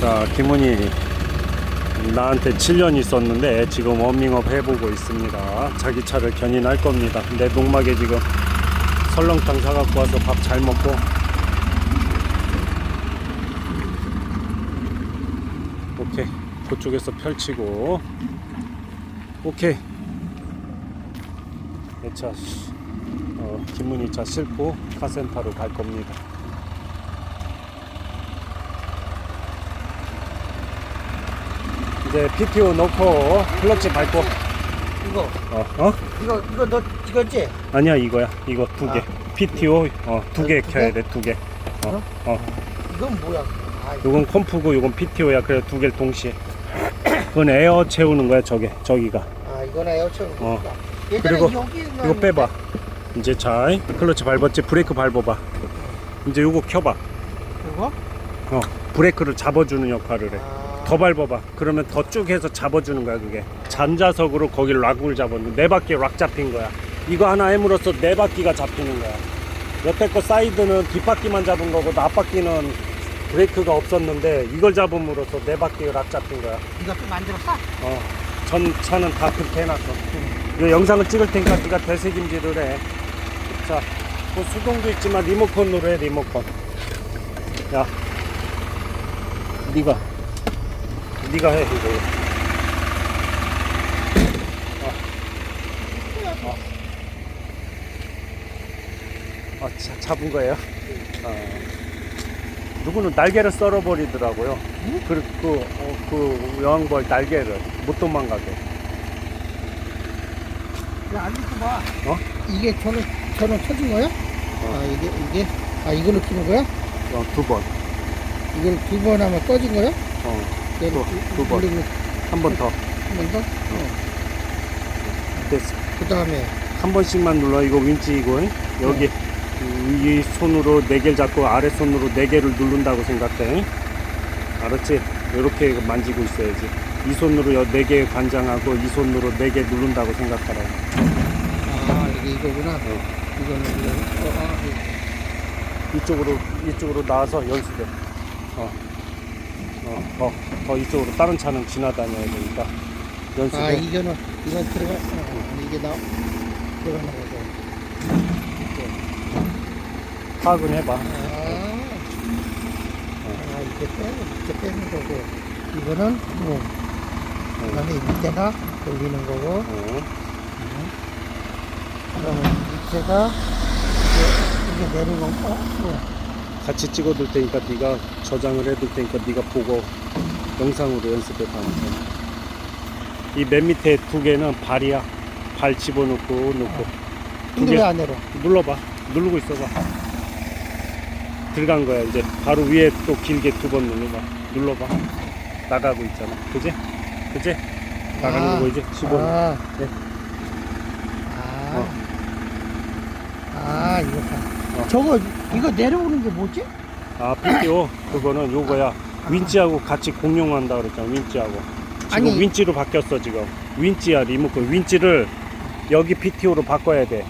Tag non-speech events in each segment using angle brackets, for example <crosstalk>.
자, 김훈이 나한테 7년 있었는데 지금 워밍업 해보고 있습니다. 자기 차를 견인할 겁니다. 내 농막에 지금 설렁탕 사갖고 와서 밥 잘 먹고 오케이 그쪽에서 펼치고 오케이 내차 어, 김문희 차 싣고 카센터로 갈 겁니다. 이제 PTO 넣고 클러치 밟고 이거 어? 어? 이거 이거 너 찍었지? 아니야 이거야 이거 두 개. PTO 어, 두 개 두 켜야 개? 돼 두 개. 어, 어. 이건 뭐야? 아, 이거 요건 컴프고 요건 PTO야. 그래 두 개를 동시에. 그건 에어 채우는 거야 저게 저기가. 아 이거는 에어처럼. 어. 예전에 그리고 이거 빼봐. 이제 자 클러치 밟았지 브레이크 밟아봐. 이제 요거 켜봐. 이거? 어 브레이크를 잡아주는 역할을 해. 아, 더 밟아봐. 그러면 더 쭉 해서 잡아주는 거야 그게. 잔자석으로 거기를 락을 잡았는데 네 바퀴 락 잡힌 거야. 이거 하나 해물어서 네 바퀴가 잡히는 거야. 거 사이드는 뒷바퀴만 잡은 거고 앞바퀴는 브레이크가 없었는데 이걸 잡음으로써 네 바퀴가 락 잡힌 거야. 또 만들었어? 어, 전 차는 다 그렇게 해놨어. 이 영상을 찍을 테니까 네가 되새김질을 해. 자, 그 수동도 있지만 리모컨으로 해 리모컨. 야, 네가 네가 해 이거. 어. 어. 어, 자, 잡은 거예요? 어. 누구는 날개를 썰어버리더라고요. 그, 그, 어, 그 여왕벌 날개를 못 도망가게. 야, 안 믿고 봐. 어? 이게 저는 저는 터진 거야? 아 이게 이게 아 이걸로 키는 거야? 어, 두 번. 이걸 두 번 하면 꺼진 거야? 어, 두- 두 번. 돌리고 한번 더. 한 번 더? 됐어. 그 다음에 한 번씩만 눌러. 이거 윈치이고, 여기, 이 손으로 네 개를 잡고 아래 손으로 네 개를 누른다고 생각해. 알았지? 이렇게 만지고 있어야지. 이 손으로 네개 관장하고 이 손으로 네 개 누른다고 생각하라. 아 이게 이거구나. 이거는 이거. 어, 아, 이거. 이쪽으로, 이쪽으로 나와서 연습해. 어. 어, 더, 더 이쪽으로 다른 차는 지나다녀야 되니까. 연습해. 아 이거는 이건 들어가. 어, 이게 나 들어가는 거고. 파악은 해봐. 아, 아 이게 빼는 이렇게 빼는 거고. 이거는 뭐. 어, 그다음에 밑에가 돌리는 거고. 어. 그러면 밑에가 이게, 이게 내리는 거. 어, 같이 찍어둘 테니까 네가 저장을 해둘 테니까 네가 보고 영상으로 연습해 봐. 이맨 밑에 두 개는 발이야. 발 집어넣고 넣고 두 개 왜안 내려? 눌러봐. 누르고 있어봐. 들어간 거야. 이제 바로 위에 또 길게 두 번 눌러봐. 눌러봐. 나가고 있잖아. 그지? 그지? 나가는 아, 거고 이제 집어. 아, 네. 아, 어. 아, 이거 봐. 어. 저거 이거 내려오는 게 뭐지? 아 PTO 그거는 요거야. 윈치하고 같이 공용한다 그랬잖아. 윈치하고. 지금 아니. 윈치로 바뀌었어 지금. 윈치야 리모컨. 윈치를 여기 PTO로 바꿔야 돼.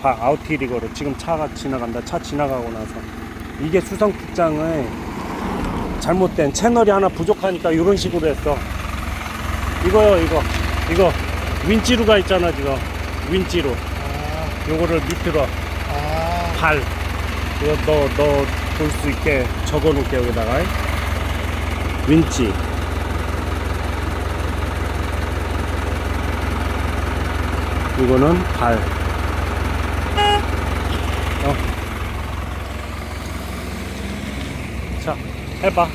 바, 아웃티리거로 지금 차가 지나간다. 차 지나가고 나서 이게 수성 특장의 잘못된 채널이 하나 부족하니까 이런 식으로 했어. 이거요 이거 이거 윈치로가 있잖아 지금 윈치로 아, 요거를 밑으로 아, 발 이거 너 너 볼 수 있게 적어 놓을게 여기다가. 윈치. 이거는 발. 어. 자 해봐.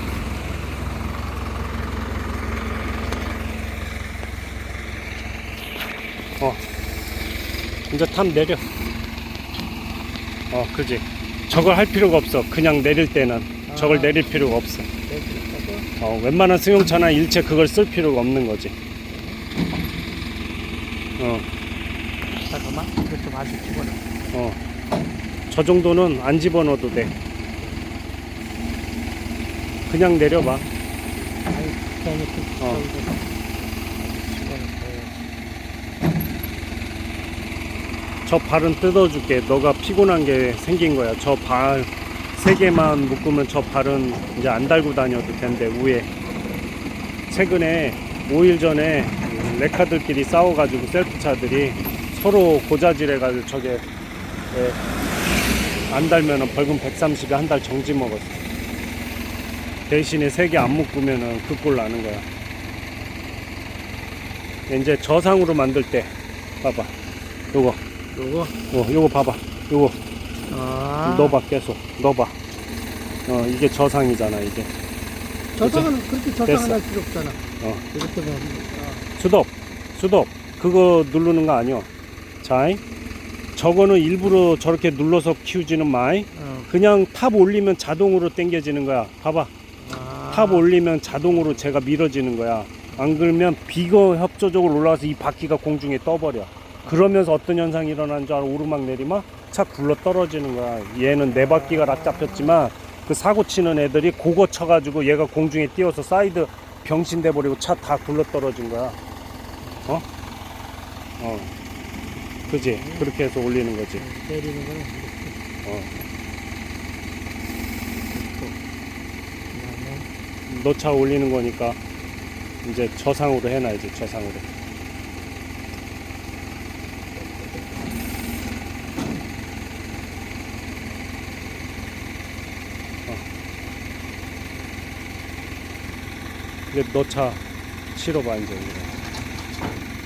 어. 이제 탑 내려. 어, 그지. 저걸 할 필요가 없어. 그냥 내릴 때는 저걸 아. 내릴 필요가 없어. 어, 웬만한 승용차나 일체 그걸 쓸 필요가 없는 거지. 어, 잠깐만, 이거 좀 아주 집어넣어. 어. 저 정도는 안 집어넣어도 돼. 그냥 내려봐. 아니, 그냥 이렇게 어. 저기서 집어넣고. 저 발은 뜯어줄게. 너가 피곤한 게 생긴 거야. 저 발 세 개만 묶으면 저 발은 이제 안 달고 다녀도 된대 위에 최근에 5일 전에 레카들끼리 싸워가지고 셀프차들이 서로 고자질해가지고 저게 예, 안 달면은 벌금 130에 한 달 정지 먹었어. 대신에 세 개 안 묶으면은 그 꼴 나는 거야. 이제 저상으로 만들 때 봐봐. 요거, 요거 어, 요거 봐봐. 요거 아 넣어봐 계속 넣어봐. 어 이게 저상이잖아 이게. 저상은 그렇게 저상은 됐어. 할 필요 없잖아 어 이렇게 아, 스톱 스톱 그거 누르는 거 아니야. 자, 저거는 일부러 저렇게 눌러서 키우지는 마이. 어. 그냥 탑 올리면 자동으로 당겨지는 거야. 봐봐. 아. 탑 올리면 자동으로 제가 밀어지는 거야. 안 그러면 비거 협조적으로 올라와서 이 바퀴가 공중에 떠버려. 그러면서 어떤 현상이 일어나는 줄 알아? 오르막 내리막 차 굴러 떨어지는 거야. 얘는 네 바퀴가 락 잡혔지만 그 사고 치는 애들이 그거 쳐가지고 얘가 공중에 띄어서 사이드 병신돼 버리고 차 다 굴러 떨어진 거야. 어? 어. 그지? 그렇게 해서 올리는 거지. 거는 이렇게 어. 너 차 올리는 거니까 이제 저상으로 해놔야지 저상으로 이제 너차 실어봐 이제.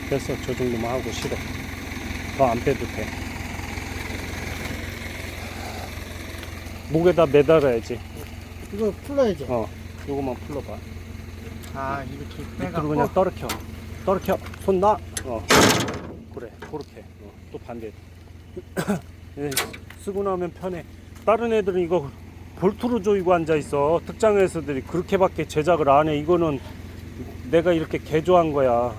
됐어. 저 정도만 하고 실어. 더 안 빼도 돼. 목에다 매달아야지. 이거 풀러야죠 어 요거만 풀러봐. 아 이렇게 밑으로 빼갖고 그냥 떨어켜. 떨어켜. 손 놔. 어. 그래. 그렇게. 어, 또 반대. <coughs> 예, 쓰고 나면 편해. 다른 애들은 이거 볼트로 조이고 앉아 있어. 특장 회사들이 그렇게밖에 제작을 안 해. 이거는 내가 이렇게 개조한 거야.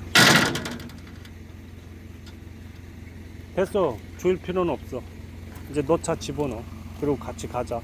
됐어. 조일 필요는 없어. 이제 너 차 집어넣어. 그리고 같이 가자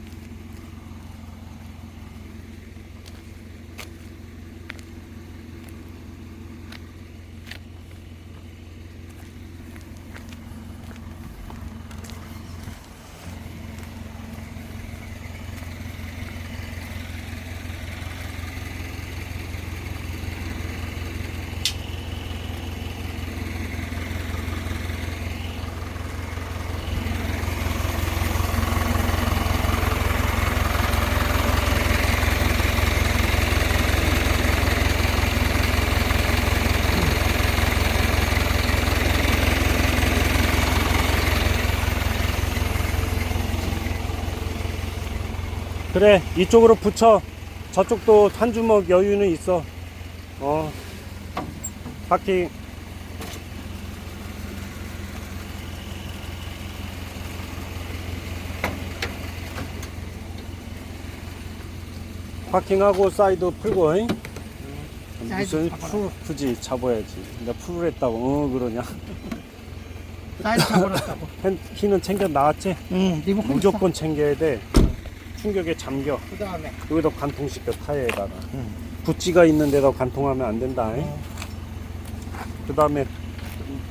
그래 이쪽으로 붙여. 저쪽도 한 주먹 여유는 있어. 어. 바퀴 파킹하고 사이드 풀고 잉? 사이드 무슨. 풀 굳이 잡아야지. 내가 풀을 했다고. 어 그러냐? 사이드 잡아놨다고. 핸- <laughs> 키는 챙겨 나왔지? 응 무조건 챙겨야 돼 충격에 잠겨. 그 다음에. 여기다 관통시켜 타이어에다가. 응. 부찌가 있는 데다 관통하면 안 된다. 어. 그 다음에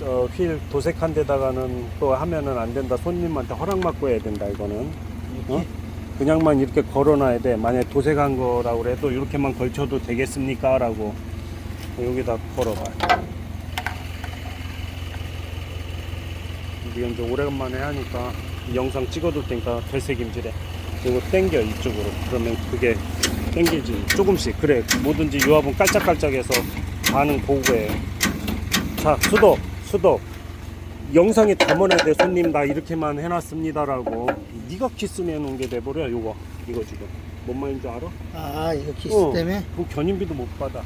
어, 휠 도색한 데다가는 또 하면은 안 된다. 손님한테 허락 받고 해야 된다 이거는. 어? 그냥만 이렇게 걸어놔야 돼. 만약에 도색한 거라고 그래도 이렇게만 걸쳐도 되겠습니까? 라고. 여기다 걸어봐. 이게 이제 오래간만에 하니까 이 영상 찍어둘 테니까 되새김질해 이거 땡겨 이쪽으로. 그러면 그게 땡기지. 조금씩. 그래. 뭐든지 유압은 깔짝깔짝해서 반응 보고 해자 수도 수도. 영상에 담아놔야 돼. 손님 나 이렇게만 해놨습니다 라고. 네가 키스 내놓은 게 돼버려 요거. 이거 지금. 뭔 말인지 알아? 아 이거 키스 어. 때문에? 그 견인비도 못 받아.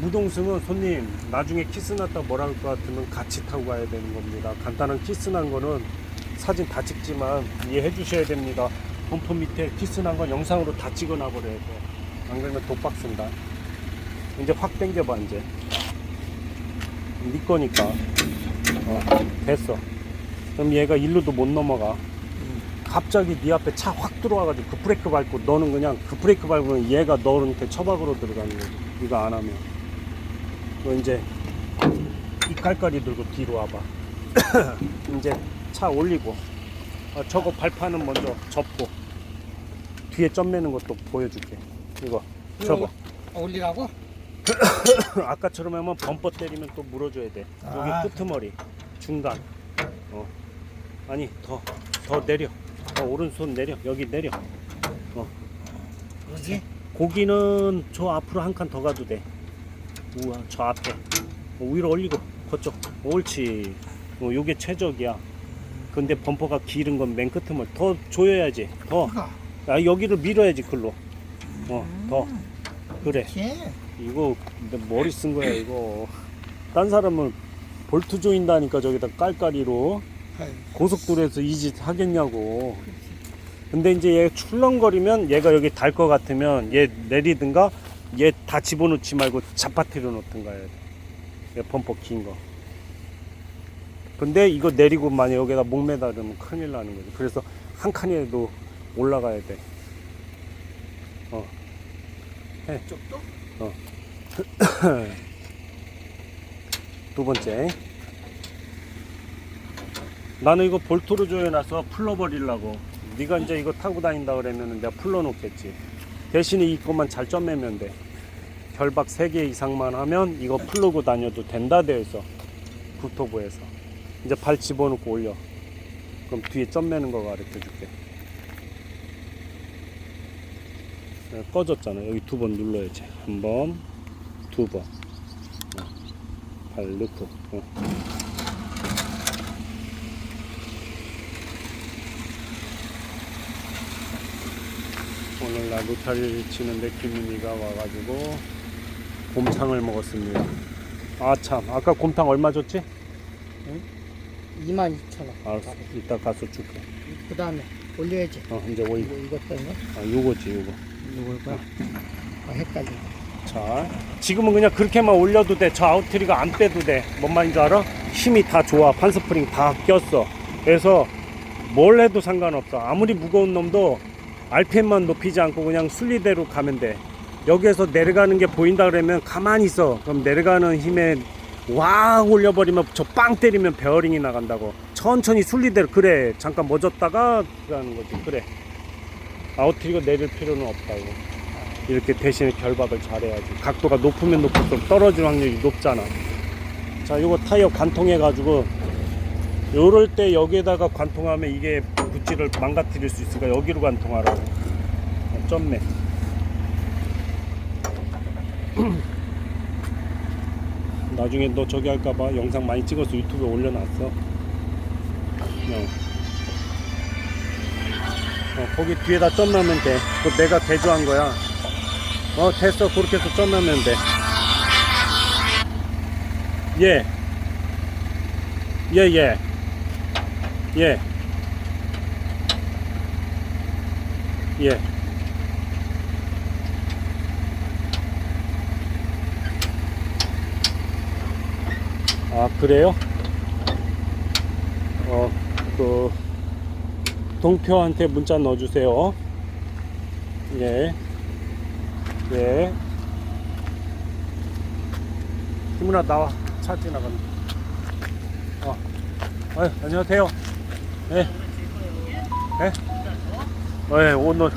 무동승은 손님 나중에 키스 났다 뭐라 할 것 같으면 같이 타고 가야 되는 겁니다. 간단한 키스 난 거는 사진 다 찍지만 이해해 주셔야 됩니다 범퍼 밑에 키스 난 건 영상으로 다 찍어 놔 버려야 돼 안 그러면 독박 쓴다. 이제 확 당겨봐 이제. 네 거니까. 어, 됐어. 그럼 얘가 일로도 못 넘어가. 갑자기 네 앞에 차 확 들어와가지고 그 브레이크 밟고 너는 그냥 그 브레이크 밟으면 얘가 너한테 처박으로 들어가는 거지. 네가 안 하면. 너 이제 이 깔깔이 들고 뒤로 와봐. <coughs> 이제 차 올리고. 어, 저거 발판은 먼저 접고 뒤에 점 매는 것도 보여줄게. 이거 저거. 올리라고? <coughs> 아까처럼 하면 범퍼 때리면 또 물어줘야 돼. 여기 아. 끄트머리 중간. 어. 아니 더 더 내려. 더 오른손 내려. 여기 내려. 여기? 고기는 저 앞으로 한 칸 더 가도 돼. 우와 저 앞에. 어, 위로 올리고 그쪽. 옳지. 어, 요게 최적이야. 근데 범퍼가 길은 건 맨 끝머리. 더 조여야지. 더. 이거. 아 여기를 밀어야지 글로. 어 더. 그래. 이렇게. 이거 내 머리 쓴 거야 이거 딴 사람은 볼트 조인다니까 저기다 깔깔이로 고속도로에서 이 짓 하겠냐고 근데 이제 얘 출렁거리면 얘가 여기 달 것 같으면 얘 내리든가 얘 다 집어넣지 말고 잡아뜨려 놓든가 해야 돼. 얘 범퍼 긴 거. 근데 이거 내리고 만약 여기다 목 매달으면 큰일 나는 거지. 그래서 한 칸이라도 올라가야 돼. 쪽도? <coughs> 두 번째. 나는 이거 볼트로 조여놔서 풀러버리려고. 네가 이제 이거 타고 다닌다 그러면 내가 풀러놓겠지. 대신에 이것만 잘 점매면 돼. 결박 3개 이상만 하면 이거 풀르고 다녀도 된다 되어 있어. 국토부에서. 이제 발 집어넣고 올려. 그럼 뒤에 점 매는 거 가르쳐 줄게. 네, 꺼졌잖아. 여기 두 번 눌러야지. 한 번, 두 번. 발 넣고 어. 오늘날 로타리를 치는데 김민이가 와가지고 곰탕을 먹었습니다 아 참 아까 곰탕 얼마 줬지? 22,000원. 알았어 이따 가서 줄게 그 다음에 올려야지. 어 이제 오이 이거, 이거? 아 요거지 요거 거야? 아, 헷갈려. 자 지금은 그냥 그렇게만 올려도 돼 저 아웃트리가 안 빼도 돼 뭔 말인지 알아? 힘이 다 좋아. 판스프링 다 꼈어. 그래서 뭘 해도 상관없어. 아무리 무거운 놈도 RPM만 높이지 않고 그냥 순리대로 가면 돼. 여기에서 내려가는 게 보인다 그러면 가만히 있어. 그럼 내려가는 힘에 왁 올려버리면 저 빵 때리면 베어링이 나간다고. 천천히 순리대로. 그래. 잠깐 멎었다가 가는 거지. 그래 아웃트리가 내릴 필요는 없다고. 이렇게 대신에 결박을 잘해야지. 각도가 높으면 높을수록 떨어질 확률이 높잖아. 자 요거 타이어 관통해 가지고 요럴 때 여기에다가 관통하면 이게 붓질을 망가뜨릴 수 있으니까 여기로 관통하라고 어, 점매 나중에 너 저기 할까봐 영상 많이 찍어서 유튜브에 올려놨어. 어. 어, 거기 뒤에다 점하면 돼. 그거 내가 개조한 거야. 어, 됐어. 그렇게 해서 점하면 돼. 예. 예, 예. 예. 예. 아, 그래요? 어, 그, 동표한테 문자 넣어주세요. 예. 예. 김은아 나와. 차 지나간다. 어. 어, 안녕하세요. 예. 예. 예, 오늘, 오늘